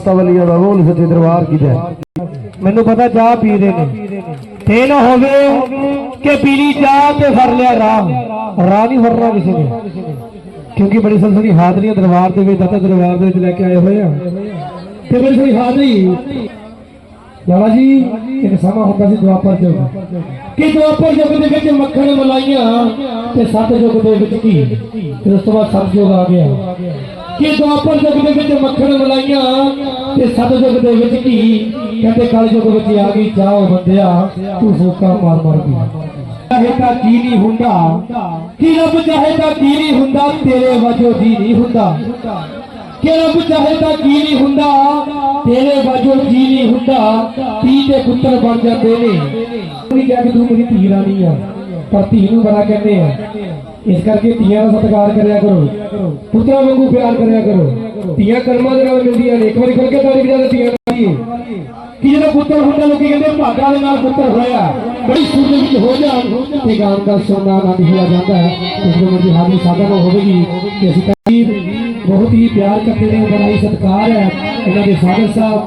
ਹਾਜ਼ਰੀ ਵਲੀਆ ਦਾ ਬੋਲ ਸੱਚੇ ਦਰਬਾਰ ਕੀ ਜੈ ਮੈਨੂੰ ਪਤਾ ਚਾਹ ਪੀ ਰਹੇ ਨੇ। ਤੇ ਨਾ ਹੋਵੇ ਕਿ ਪੀਲੀ ਚਾਹ ਤੇ ਫੜ ਲਿਆ ਰਾਹ ਰਾਹ ਨਹੀਂ ਫੜਨਾ ਕਿਸੇ ਨੇ। ਕਿਉਂਕਿ ਬੜੀ ਸੰਸਦੀ ਹਾਜ਼ਰੀਆਂ ਦਰਬਾਰ ਦੇ ਵਿੱਚ, ਦਾਤਾ ਦਰਬਾਰ ਦੇ ਵਿੱਚ ਲੈ ਕੇ ਆਏ ਹੋਏ ਆ। ਤੇ ਬੜੀ ਸਾਰੀ ਹਾਜ਼ਰੀ। ਲਾਲਾ ਜੀ, ਇੱਕ ਸਮਾਂ ਹੁੰਦਾ ਸੀ ਦੁਆਪਰ ਯੁੱਗ ਕਿ ਦੁਆਪਰ ਯੁੱਗ ਦੇ ਵਿੱਚ ਮੱਖਣ ਮਲਾਈਆਂ ਤੇ ਸੱਤ ਯੁੱਗ ਦੇ ਵਿੱਚ ਕੀ ਫਿਰ ਉਸ ਤੋਂ ਬਾਅਦ ਸੱਤ ਯੁੱਗ ਆ ਗਿਆ। ਕਿ ਦੁਆਪਰ ਯੁੱਗ ਦੇ ਵਿੱਚ ਮੱਖਣ ਮਲਾਈਆਂ ਤੇ ਸੱਤ ਦੇ ਵਿੱਚ ਕੀ? ਕਹਿੰਦੇ ਕਲ ਯੁੱਗ ਵਿੱਚ ਆ ਗਈ ਚਾਹ ਬੰਦਿਆ, ਤੂੰ ਫੋਕਾ ਮਾਰ ਮਾਰ ਗਈ ਚਾਹੇ ਤਾਂ ਕੀ ਨਹੀਂ ਹੁੰਦਾ, ਕਿ ਰੱਬ ਚਾਹੇ ਤਾਂ ਕੀ ਨਹੀਂ ਹੁੰਦਾ, ਤੇਰੇ ਵਜੋਂ ਜੀ ਨਹੀਂ ਹੁੰਦਾ। ਕਿ ਰੱਬ ਚਾਹੇ ਤਾਂ ਕੀ ਨਹੀਂ ਹੁੰਦਾ, ਤੇਰੇ ਵਜੋਂ ਜੀ ਨਹੀਂ ਹੁੰਦਾ, ਧੀ ਦੇ ਪੁੱਤਰ ਬਣ ਜਾਂਦੇ ਨੇ। ਨਹੀਂ ਕਿਹਾ ਕਿ ਤੂੰ ਮੇਰੀ ਧੀ ਰਾਣੀ ਆ, ਪਰ ਧੀ ਨੂੰ ਬੜਾ ਕਹਿੰਦੇ ਆ। ਇਸ ਕਰਕੇ ਧੀਆਂ ਦਾ ਸਤਿਕਾਰ ਕਰਿਆ ਕਰੋ। ਪੁੱਤਰਾਂ ਵਾਂਗੂ ਪਿਆਰ ਕਰਿਆ ਕਰੋ। ਧੀਆਂ ਕਰਮਾਂ ਦੇ ਨਾਲ ਮਿਲਦੀਆਂ ਨੇ। ਇੱਕ ਵਾਰੀ ਖੜ ਕੇ ਤਾੜੀ ਵਜਾ ਧੀਆਂ ਦੀ ਕਿ ਜਦੋਂ ਪੁੱਤਰ ਹੁੰਦਾ, ਲੋਕੀ ਕਹਿੰਦੇ ਭਾਗਾ ਦੇ ਨਾਲ ਪੁੱਤਰ ਹੋਇਆ। ਬੜੀ ਸੂਰ ਵਿੱਚ ਹੋ ਜਾਣ ਤੇ ਗਾਣ ਦਾ ਸੋਨਾ ਆਨੰਦ ਲਿਆ ਜਾਂਦਾ ਹੈ। ਇਸ ਨੂੰ ਮੇਰੀ ਹਾਜ਼ਰੀ ਸਾਧਨ ਹੋਵੇਗੀ ਕਿ ਅਸੀਂ ਤਕੀਰ ਬਹੁਤ ਹੀ ਪਿਆਰ ਕਰਦੇ ਨੇ, ਬੜਾ ਹੀ ਸਤਿਕਾਰ ਹੈ ਇਹਨਾਂ ਦੇ ਫਾਦਰ ਸਾਹਿਬ।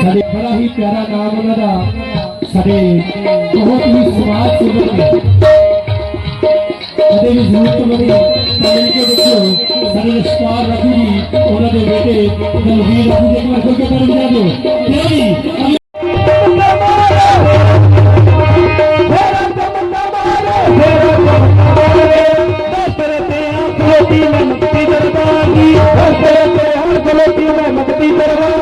ਸਾਡੇ ਬੜਾ ਹੀ ਪਿਆਰਾ ਨਾਮ ਉਹਨਾਂ ਦਾ। ਸਾਡੇ ਬਹੁਤ ਹੀ ਸਮਾਜ ਸੇਵਕ ਉਹਦੇ ਵੀ ਜ਼ਰੂਰਤ ਬਣੀ ਮਿਲ ਕੇ ਦੇਖੋ ਸਾਡੇ ਰਿਸ਼ਤੇਦਾਰ ਰਾਜੂ ਜੀ ਉਹਨਾਂ ਦੇ ਬੇਟੇ ਦਲਵੀਰ ਰਾਜੂ ਜੀ ਕੋਲ ਕੇ ਕਰ ਜਾ ਦਿਓ ਕਿਉਂ ਜੀ ਖੁਸ਼ੀਆਂ ਦੇ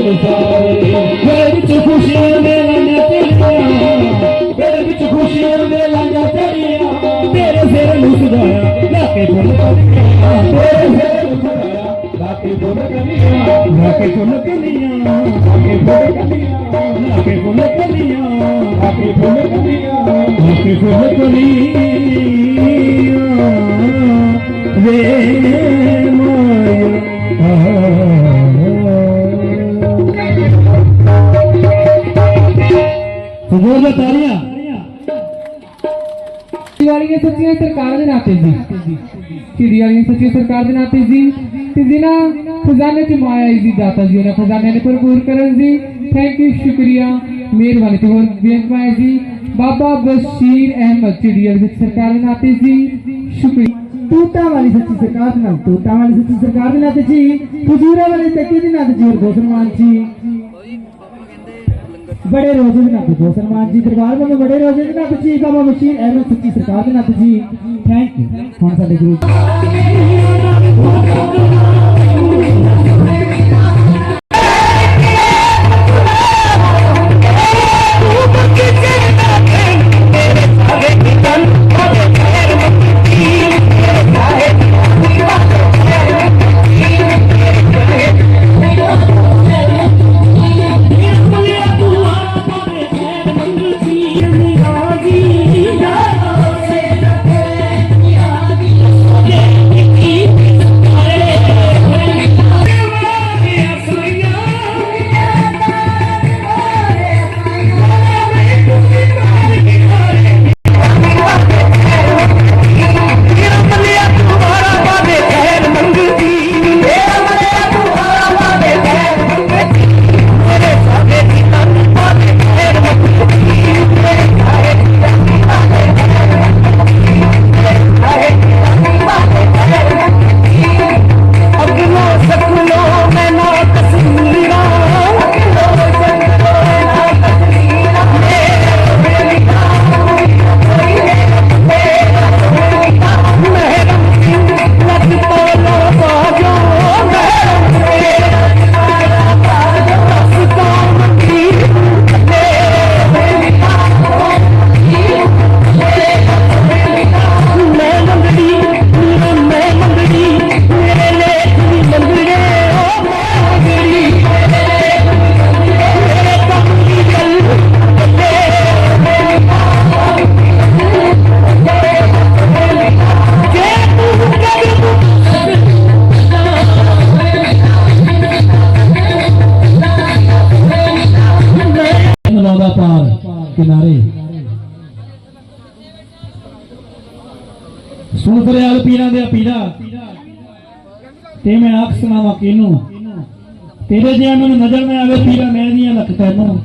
ਲਾਂਗਾ ਤੇਰੀਆਂ ਮੇਰੇ ਵਿੱਚ ਖੁਸ਼ੀਆਂ ਦੇ ਲਾਂਗਾ ਤੇਰੀਆਂ ਤੇਰੇ ਸਿਰ ਨੂੰ ਸਜਾਇਆ ਲਾ ਕੇ ਫੁੱਲ ਕਲੀਆਂ ਤੇਰੇ ਸਿਰ ਨੂੰ ਸਜਾਇਆ ਲਾ ਕੇ ਫੁੱਲ ਕਲੀਆਂ ਲਾ ਕੇ ਫੁੱਲ ਕਲੀਆਂ ਲਾ ਕੇ ਫੁੱਲ ਕਲੀਆਂ ਲਾ ਕੇ ਫੁੱਲ ਕਲੀਆਂ ਲਾ ਕੇ ਫੁੱਲ ਕਲੀਆਂ ਲਾ ਕੇ ਫੁੱਲ ਕਲੀਆਂ ਵੇ ਮਾਇਆ ਬੋਲ ਤਾਰੀਆਂ ਵਾਲੀਆਂ ਸੱਚੀਆਂ ਸਰਕਾਰ ਦੇ ਨਾਤੇ ਜੀ ਚਿੜੀ ਵਾਲੀਆਂ ਸੱਚੀਆਂ ਸਰਕਾਰ ਦੇ ਨਾਤੇ ਜੀ ਤੇ ਜਿਨ੍ਹਾਂ ਖਜ਼ਾਨੇ ਚ ਮਾਇਆ ਜੀ ਦਾਤਾ ਜੀ ਉਹਨਾਂ ਖਜ਼ਾਨੇ ਨੇ ਭਰਪੂਰ ਕਰਨ ਜੀ ਥੈਂਕ ਯੂ ਸ਼ੁਕਰੀਆ, ਮਿਹਰਬਾਨੀ ਤੇ ਹੋਰ ਬੇਨਤੀ ਜੀ ਬਾਬਾ ਬਸ਼ੀਰ ਅਹਿਮਦ ਚਿੜੀ ਵਾਲੀ ਸਰਕਾਰ ਦੇ ਨਾਤੇ ਜੀ ਸ਼ੁਕਰੀਆ। ਤੂਤਾਂ ਵਾਲੀ ਸੱਚੀ ਸਰਕਾਰ ਨਾਲ ਤੂਤਾਂ ਵਾਲੀ ਸੱਚੀ ਸਰਕਾਰ ਦੇ ਨਾਲ ਜੀ ਹਜ਼ੂਰਾਂ ਵਾਲੀ ਤੱਕੀ ਦੇ ਨਾਲ ਜੀ ਹੋਰ ਦੋ ਜੀ ਬੜੇ ਰੋਜ਼ੇ ਦੇ ਨਾਲ ਦੋ ਸਨਮਾਨ ਜੀ ਦਰਬਾਰ ਵੱਲੋਂ ਬੜੇ ਰੋਜ਼ੇ ਦੇ ਨਾਲ ਜੀ ਬਾਬਾ ਬਸ਼ੀਰ ਅਹਿਮਦ ਸੱਚੀ ਸਰਕਾਰ ਦੇ ਨਾਲ ਜੀ। ਥੈਂਕ ਯੂ ਹੁਣ ਸਾਡੇ ਗੁਰੂ કિનું તેરે જ્યાં મને નજરમાં આવે પીરા મેં લખતા નું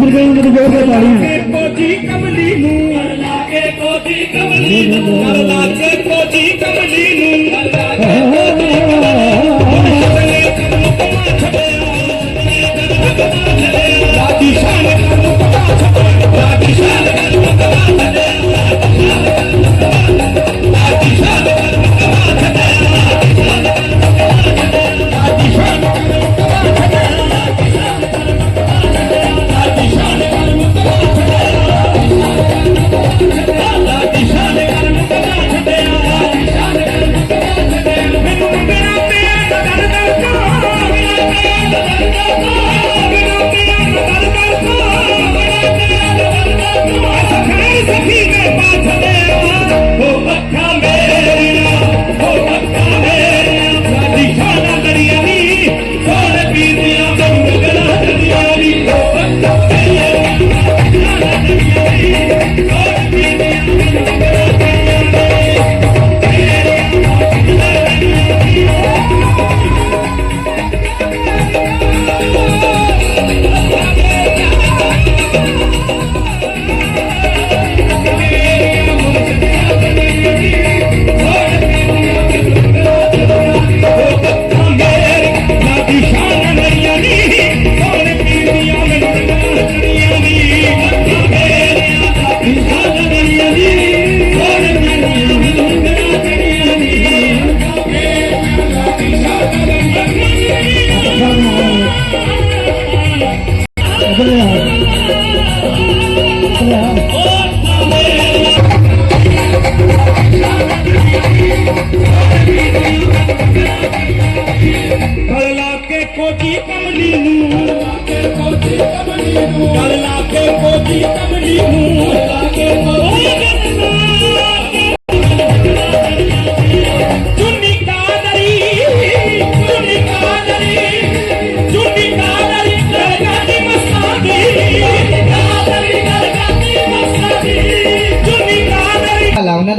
10 ਰੁਪਏ ਨੂੰ ਮੈਨੂੰ ਬਹੁਤ ਤਾਲੀਆਂ ਕੋਜੀ ਕਮਲੀ ਨੂੰ ਲਾ ਕੇ ਕੋਜੀ ਕਮਲੀ ਨੂੰ ਲਾ ਕੇ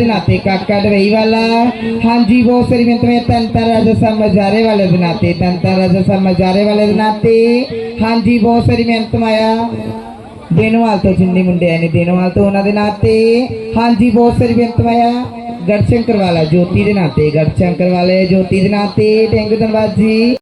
ਨਾਤੇ ਕਾਕਾ ਦਵਈ ਵਾਲਾ। ਹਾਂਜੀ, ਬਹੁਤ ਸਾਰੀ ਮਿਹਨਤ ਮੈਂ ਤੰਤਰ ਰਾਜਸਾ ਮਜਾਰੇ ਵਾਲੇ ਦੇ ਨਾਤੇ ਤੰਤਰ ਰਾਜਸਾ ਮਜਾਰੇ ਵਾਲੇ ਦੇ ਨਾਤੇ। ਹਾਂਜੀ, ਬਹੁਤ ਸਾਰੀ ਮਿਹਨਤ ਮਾਇਆ। ਦੇਨਵਾਲ ਤੋਂ ਜਿੰਨੇ ਮੁੰਡੇ ਆਏ ਨੇ ਦੇਨਵਾਲ ਤੋਂ ਉਹਨਾਂ ਦੇ ਨਾਂ ਤੇ। ਹਾਂਜੀ, ਬਹੁਤ ਸਾਰੀ ਮਿਹਨਤ ਮਾਇਆ। ਗੜਸ਼ੰਕਰ ਵਾਲਾ ਜੋਤੀ ਦੇ ਨਾਂ ਨਾਤੇ ਗੜਸ਼ੰਕਰ ਵਾਲੇ ਜੋਤੀ ਦੇ ਨਾਂ ਤੇ। ਥੈਂਕ ਯੂ ਧੰਨਵਾਦ ਜੀ।